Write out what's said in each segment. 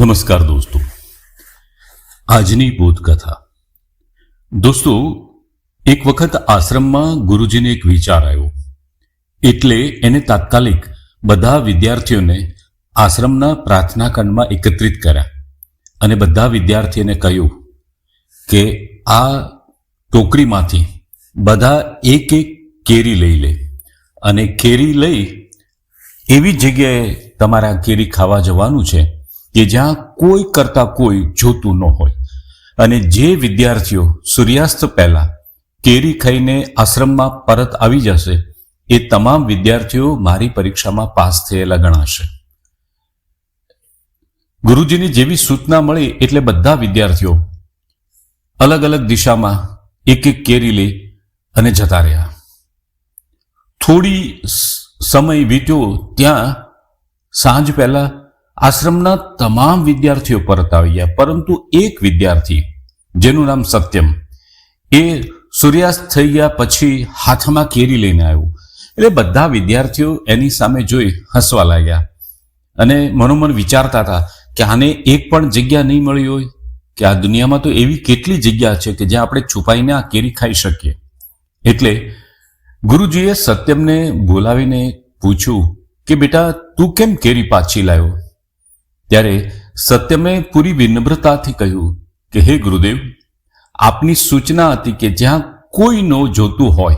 નમસ્કાર દોસ્તો આજની બોધકથા દોસ્તો એક વખત આશ્રમમાં ગુરુજીને એક વિચાર આવ્યો એટલે એને તાત્કાલિક બધા વિદ્યાર્થીઓને આશ્રમના પ્રાર્થના ખંડમાં એકત્રિત કર્યા અને બધા વિદ્યાર્થીઓને કહ્યું કે આ ટોકરીમાંથી બધા એક એક કેરી લઈ લે અને કેરી લઈ એવી જગ્યાએ તમારે કેરી ખાવા જવાનું છે કે જ્યાં કોઈ કરતા કોઈ જોતું ન હોય. અને જે વિદ્યાર્થીઓ સૂર્યાસ્ત પહેલા કેરી ખાઈને આશ્રમમાં પરત આવી જશે, એ તમામ વિદ્યાર્થીઓ મારી પરીક્ષામાં પાસ થયેલા ગણાશે. ગુરુજીની જેવી સૂચના મળી એટલે બધા વિદ્યાર્થીઓ અલગ અલગ દિશામાં એક એક કેરી લઈ અને જતા રહ્યા. થોડી સમય વીત્યો ત્યાં સાંજ પહેલા આશ્રમના તમામ વિદ્યાર્થીઓ પરત આવી ગયા, પરંતુ એક વિદ્યાર્થી, જેનું નામ સત્યમ, એ સૂર્યાસ્ત થઈ ગયા પછી હાથમાં કેરી લઈને આવ્યો. એટલે બધા વિદ્યાર્થીઓ એની સામે જોઈ હસવા લાગ્યા અને મનોમન વિચારતા હતા કે આને એક પણ જગ્યા નહીં મળી હોય, કે આ દુનિયામાં તો એવી કેટલી જગ્યા છે કે જ્યાં આપણે છુપાઈને આ કેરી ખાઈ શકીએ. એટલે ગુરુજીએ સત્યમને બોલાવીને પૂછ્યું કે બેટા, તું કેમ કેરી પાછી લાવ્યો? ત્યારે સત્યમે પૂરી વિનમ્રતાથી કહ્યું કે, હે ગુરુદેવ, આપની સૂચના હતી કે જ્યાં કોઈ ન જોતું હોય,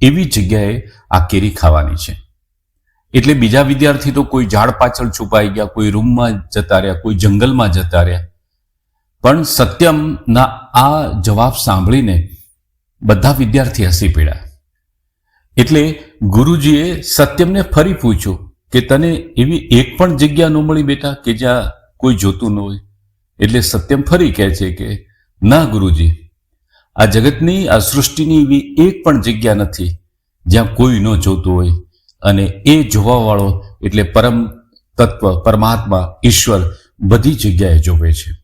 એવી જગ્યાએ આ કેરી ખાવાની છે. એટલે બીજા વિદ્યાર્થી તો કોઈ ઝાડ પાછળ છુપાઈ ગયા, કોઈ રૂમમાં જતા રહ્યા, કોઈ જંગલમાં જતા રહ્યા. પણ સત્યમના આ જવાબ સાંભળીને બધા વિદ્યાર્થી હસી પડ્યા એટલે ગુરુજીએ સત્યમને ફરી પૂછ્યું કે તને એવી એક પણ જગ્યા ન મળી બેટા કે જ્યાં કોઈ જોતું ન હોય? એટલે સત્યમ ફરી કહે છે કે, ના ગુરુજી, આ જગતની, આ સૃષ્ટિની એવી એક પણ જગ્યા નથી જ્યાં કોઈ ન જોતું હોય. અને એ જોવાવાળો એટલે પરમ તત્વ, પરમાત્મા, ઈશ્વર બધી જગ્યાએ જોવે છે.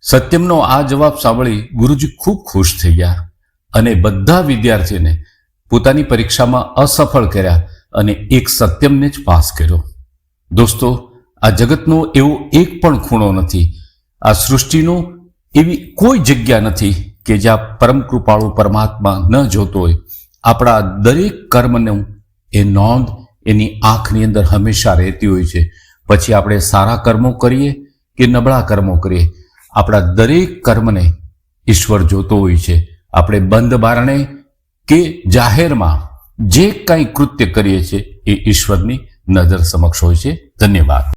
સત્યમનો આ જવાબ સાંભળી ગુરુજી ખૂબ ખુશ થઈ ગયા અને બધા વિદ્યાર્થીને પોતાની પરીક્ષામાં અસફળ કર્યા અને એક સત્યમને જ પાસ કર્યો. દોસ્તો, આ જગતનો એવો એક પણ ખૂણો નથી. આ સૃષ્ટિનો એવી કોઈ જગ્યા નથી કે જ્યાં પરમ કૃપાળુ પરમાત્મા ન જોતો હોય. આપણા દરેક કર્મનું એ નોંધ એની આંખની અંદર હંમેશા રહેતી હોય છે. પછી આપણે સારા કર્મો કરીએ કે નબળા કર્મો કરીએ? આપણા દરેક કર્મને ઈશ્વર જોતો હોય છે. આપણે બંધ બારણે કે જાહેરમાં જે કાંઈ કૃત્ય કરીએ છીએ એ ઈશ્વરની નજર સમક્ષ હોય છે. ધન્યવાદ.